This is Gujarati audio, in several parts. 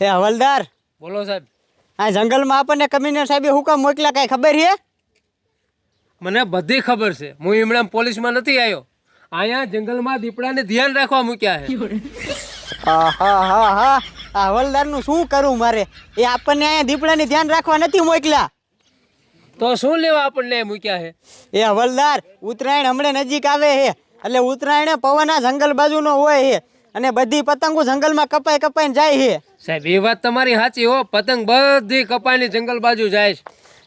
એ હવલદાર. બોલો સાહેબ. આ જંગલમાં આપણને કમિશનર સાહેબે હું કામ મોકલા કાંઈ ખબર છે મને બધી ખબર છે. હું હમણાં પોલીસમાં નથી આવ્યો. અહીંયા જંગલમાં દીપડાને ધ્યાન રાખવા મૂક્યા છે. હા હા હા. હા આ હવલદારનું શું કરું મારે? એ આપણને અહીંયા દીપડાને ધ્યાન રાખવા નથી મોકલા તો શું લેવા આપણને મૂક્યા છે? એ હવલદાર ઉત્તરાયણ હમણાં નજીક આવે છે. એટલે ઉત્તરાયણે પવન જંગલ બાજુનો હોય છે. અને બધી પતંગો જંગલમાં કપાઈ કપાઈને જાય છે. સાહેબ એ વાત તમારી સાચી હો પતંગ બધી કપાઈની જંગલ બાજુ જાય છે.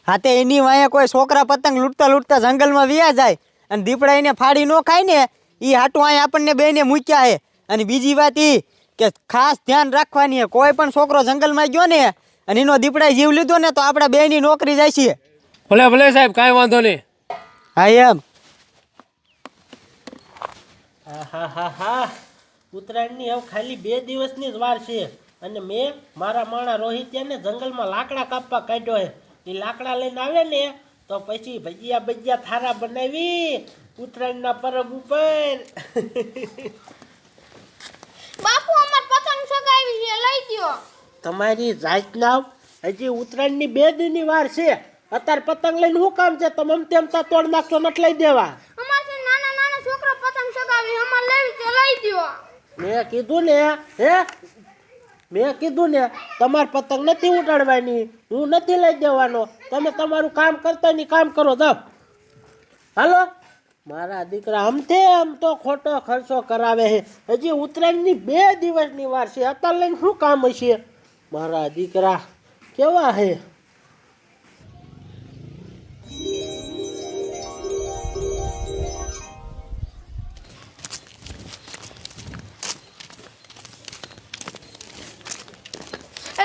હા તે એની વાંહે કોઈ છોકરા પતંગ લૂંટતા લૂંટતા જંગલમાં વ્યા જાય અને દીપડા એને ફાડી ન ખાય ને એ હાટું અહીંયા આપણને બેને મૂક્યા છે. અને બીજી વાત એ કે ખાસ ધ્યાન રાખવાની છે કોઈ પણ છોકરો જંગલમાં ગયો ને અને એનો દીપડાએ જીવ લીધો ને તો આપણા બેની નોકરી જાય છે. ભલે ભલે સાહેબ કાંઈ વાંધો નહીં. હા એમ. હા હા હા. ઉત્તરાયણની હવે ખાલી બે દિવસની જ વાર છે અને મેં મારા માણા રોહિત્યાને જંગલમાં લાકડા કાપવા કાઢ્યો છે. એ લાકડા લઈને આવે ને તો પછી ભજીયા ભજીયા થારા બનાવી ઉત્તરાયણના પરબ ઉપર. બાપુ અમાર પતંગ સગાવી છે લઈ ગયો. તમારી જાતના હજી ઉત્તરાયણની બે દિનની વાર છે. અત્યારે પતંગ લઈને શું કામ છે? તમે તેમ તા તોડ નાખશો નટ લઈ દેવા. અમારે નાના નાના છોકરો પતંગ સગાવી અમાર મેં કીધું ને, હે? મેં કીધું ને, તમારે પતંગ નથી ઉડાડવાની, હું નથી લઈ દેવાનો તમે તમારું કામ કરતા નહીં કામ કરો, જાઓ. હાલો? મારા દીકરા આમથે આમ તો ખોટો ખર્ચો કરાવે છે. હજી ઉત્તરાયણની બે દિવસની વાર છે. અત્યારે લઈને શું કામ હશે? મારા દીકરા કેવા હે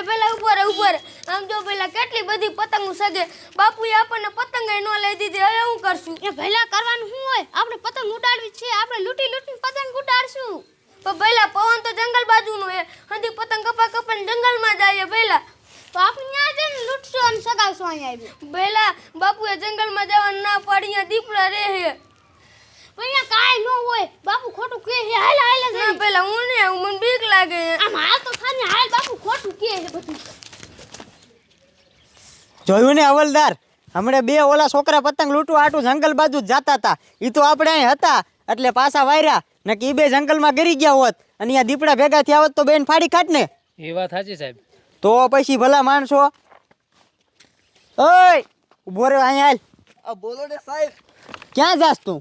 પેલા ઉપર ઉપર. આમ જો પેલા કેટલી બધી પતંગો સગે. બાપુએ આપણને પતંગ ન લઈ દીધી. હવે હું કરશું? એ ભલા કરવાનું શું હોય? આપણે પતંગ ઉડાડવી છે. આપણે લૂંટી લૂંટીને પતંગ ઉડાડશું. પણ ભલા પવન તો જંગલ બાજુનો હે. હજી પતંગ કપા કપાને જંગલમાં જાય ભલા. તો આપણે ત્યાં જઈને લૂંટશું અને સગાવશું અહીંયા આવી ભલા બાપુએ જંગલમાં જવાનું ના પાડી અહીંયા દીપડા રહે હે. અહીંયા કાઈ ન હોય. બાપુ ખોટું કહે છે. હાલ હાલ ના પેલા હું ને હું મને બીક લાગે આમ હાલ તો થાને હાલ બાપુ ખોટું કહે છે બધું. જોયું ને અવલદાર હમણાં બે ઓલા છોકરા પતંગ લૂંટવા આટું જંગલ બાજુ જ જતા હતા. એ તો આપણે અહીં હતા એટલે પાછા વાયરા. ને કે ઈ બે જંગલમાં ગરી ગયા હોત અને અહીંયા દીપડા ભેગા થયા હોત તો બેન ફાડી ખાટ ને. એ વાત સાચી સાહેબ. તો પછી ભલા માણસો. ઓય ઊભો રે અહીંયા હાલ. બોલો ને સાહેબ. ક્યાં જાસ તું?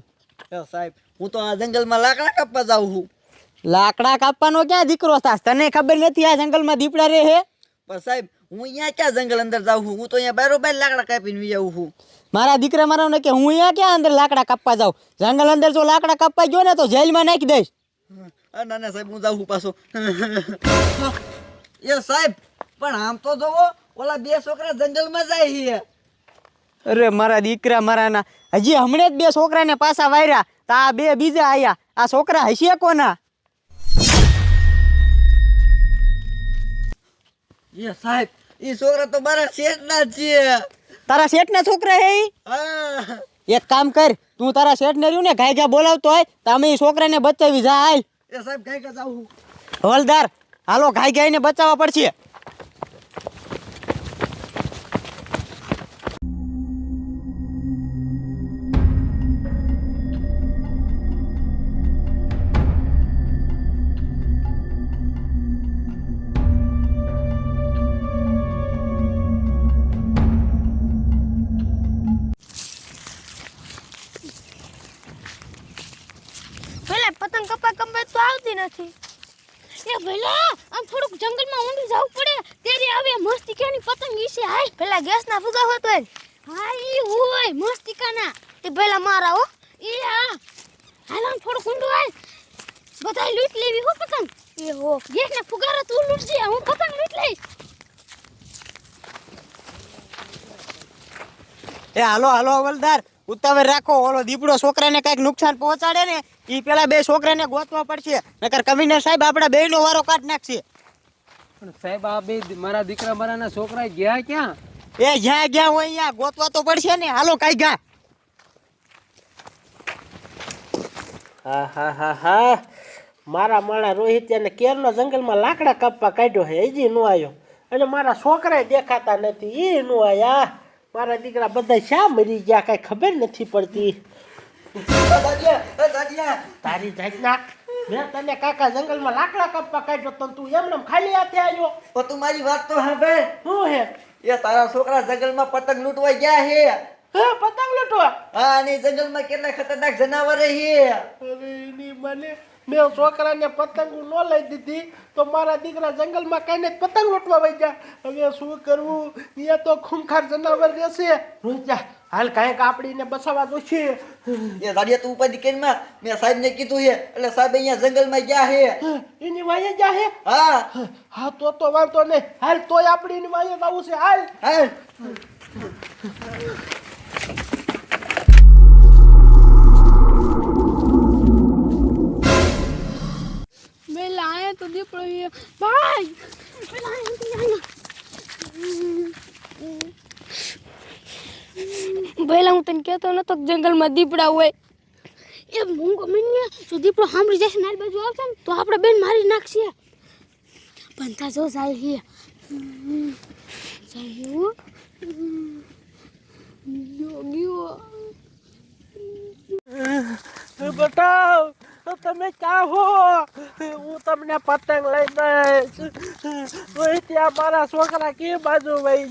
સાહેબ હું તો આ જંગલમાં લાકડા કાપવા જાઉં છું. લાકડા કાપવાનો ક્યાં દીકરો થાસ તને ખબર નથી આ જંગલમાં દીપડા રે હે પણ સાહેબ હું અહીંયા ક્યાં જંગલ અંદર જાઉં છું? હું તો અહીંયા બારોબાર લાકડા કાપીને વી છું. મારા દીકરા મારા ને કે હું અહીંયા ક્યાં અંદર લાકડા કાપવા જાઉં? જંગલ અંદર જો લાકડા કાપવા ગયો ને તો જેલમાં નાખી દઈશ. ના ના સાહેબ હું જાઉં છું પાછો. એ સાહેબ પણ આમ તો જોવો ઓલા બે છોકરા જંગલમાં જાય છે. અરે મારા દીકરા મારાના. હજી હમણાં જ બે છોકરાને પાછા વાયરા. તો આ બે બીજા આયા. આ છોકરા હશે કોના? એ સાહેબ એ છોકરા તો મારા શેઠના છે. તારા શેઠના છોકરા હે એક કામ કર તું તારા શેઠને રહ્યું ને ઘાય ગા બોલાવતો હોય તો અમે એ છોકરાને બચાવી જા હાલ. એ સાહેબ કે હવલદાર હાલો ગાય ગાયને બચાવવા પડશે. આવતી નથી. એ ભલા આમ થોડુંક જંગલમાં ઊંડું જવું પડે. તેરી આવે મસ્તિકાની પતંગ વિશે હાય. પેલા ગેસના ફુગા હોતો હોય હા ઈ હોય મસ્તિકાના. તે ભલા મારા હો. ઈ હા હાલ આમ થોડુંક ઊંડું હાલ બધા લૂંટ લેવી હો પતંગ. એ હો. ગેસના ફુગારા તું લૂંટજે હું પતંગ લૂંટ લઈશ. એ હાલો હાલો હવલદાર. ઉતાવળ રાખો ઓલો દીપડો છોકરાને કંઈક નુકસાન પહોંચાડે ને ઈ પેલા બે છોકરાને ગોતવા પડશે. નકર કમિશનર સાહેબ આપણા બેયનો વારો કાઢ નાખશે. પણ સાહેબ આ બે મારા દીકરા મારાના છોકરા ગયા ક્યાં? એ જ્યાં ગયા હોય અહીંયા ગોતવા તો પડશે ને હાલો કઈ ગયા હા હા હા હા. મારા માણા રોહિત એને કેરનો જંગલમાં લાકડા કાપવા કાઢ્યો છે હજી નો આવ્યો. અને મારા છોકરાએ દેખાતા નથી એ નો આયા મારા દીકરા બધા શા મરી ગયા કઈ ખબર નથી પડતી. તારી જાતના મેં તને કાકા જંગલમાં લાકડા કાપવા કાઢ્યો તો તું એમને ખાલી હાથે આવ્યો. તો તું મારી વાત તો સાંભળ. શું હે? એ તારા છોકરા જંગલમાં પતંગ લૂંટવા ગયા હે. હે પતંગ લૂંટવા? હા અને જંગલમાં કેટલા ખતરનાક જનાવર હે. અરે એની મને મેં છોકરાને પતંગ ન લઈ દીધી તો મારા દીકરા જંગલમાં કઈને પતંગ લૂંટવા વહી ગયા હવે શું કરવું? એ તો ખૂંખાર જનાવર રહેશે. રોજા હાલ કાંઈક આપડીને બસાવવા છે એ દાદિયા તું ઉપાધિ કેનમાં મેં સાહેબને કીધું હે એટલે સાહેબ અહીંયા જંગલમાં ગયા હે. એની વાયે ગયા હે? હા. હા તો તો વાંધો નહીં. હાલ તોય આપણી એની વાયે જવું છે. હાલ. હા કહેતો નતો જંગલમાં દીપડા હોય. એ હું મને જો દીપડો સાંભળી જશે મારી બાજુ આવશે ને તો આપણે બેન મારી નાખશે. પણ તા જો જાય ગયો બતાવ તમે ચાહો હું? તમને પતંગ લઈ દઈશ. ઓય ત્યાં મારા છોકરા કે બાજુ વહી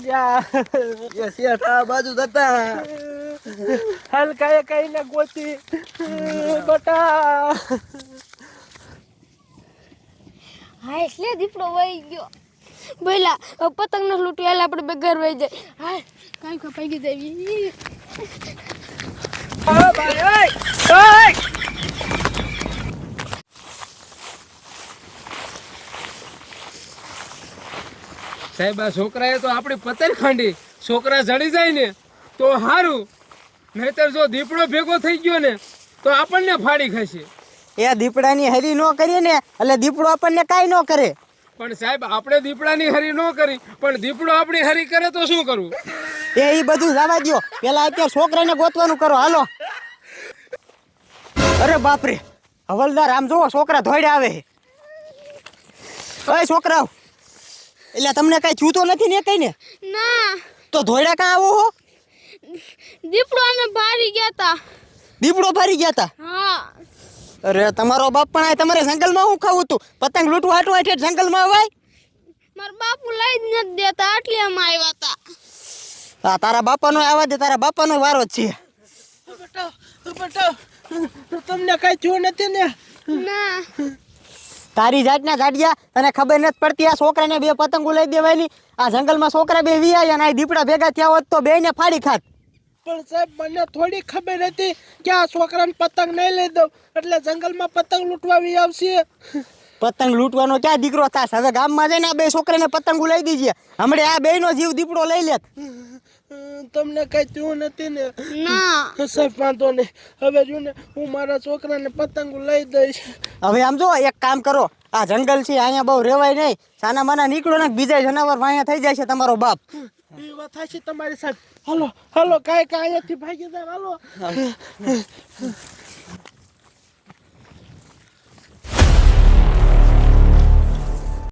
શેઠ આ બાજુ જતા હાલ કઈ કઈ ને ગોતી. બટા. હા એટલે દીપડો વહી ગયો. બોલા પતંગ નો લૂંટી હાલ આપણે બેગર વહી જાય. હા કઈ કપાઈ ગઈ દેવી સાહેબ આ છોકરાએ તો આપણી પતંગ ખાંડી. છોકરા જડી જાય ને તો સારું નહીતર જો દીપડો ભેગો થઈ ગયો ને તો આપણને ફાડી ખાશે. એ દીપડાની હરી ન કરીએ ને એટલે દીપડો આપણને કાંઈ ન કરે. પણ સાહેબ આપણે દીપડાની હરી ન કરી પણ દીપડો આપણી હરી કરે તો શું કરવું એ ઈ બધું જવા દો પેલા અત્યારે છોકરાને ગોતવાનું કરો હાલો. અરે બાપરે હવલદાર આમ જોવો છોકરા ધોઈડે આવે ઓય છોકરાઓ. એટલે તમને કઈ છૂતો નથી ને કઈ ને ના. તો ધોયડા કાં આવો હો? દીપડો અમે ભારી ગયા તા. દીપડો ભારી ગયા તા? હા. અરે તમારો બાપ પણ આ તમારે જંગલમાં હું ખાવું હતું પતંગ લૂંટવા હાટું હાટે જંગલમાં અવાય? મારા બાપુ લઈ જ નથી દેતા આટલી અમે આવ્યા હતા આ તારા બાપાનો આવા દે તારા બાપાનો વારો જ છે. તમને કઈ થયું નથી ને? ના. તારી જાતના ગાડિયા તને ખબર નથી પડતી આ છોકરાને બે પતંગો લઈ દેવાની. આ જંગલમાં છોકરા બે વિયા અને આ દીપડા ભેગા થયા હોત તો બેને ફાડી ખાત. પણ સાહેબ મને થોડી ખબર હતી કે આ છોકરાને પતંગ નહીં લઈ દઉં. એટલે જંગલમાં પતંગ લૂંટવા આવશે. પતંગ લૂંટવાનો ક્યાં દીકરો થાશ? હવે ગામમાં જઈને આ બે છોકરાને પતંગો લઈ દીજે. હમણાં આ બેયનો જીવ દીપડો લઈ લેત. તમને કઈ થયું નથી ને? ના. સાહેબ વાંધો નહીં. હવે જો ને હું મારા છોકરાને પતંગો લઈ દઈશ. હવે આમ જો એક કામ કરો. આ જંગલ છે અહીંયા બહુ રેવાય નહીં. સાના માના નીકળો ને બીજા જનાવર વાયા થઈ જાય છે તમારો બાપ. એ વાત થાય છે તમારી સાહેબ. હાલો હાલો કાંઈ કાંઈ અહીંયાથી ભાગી જાય હાલો.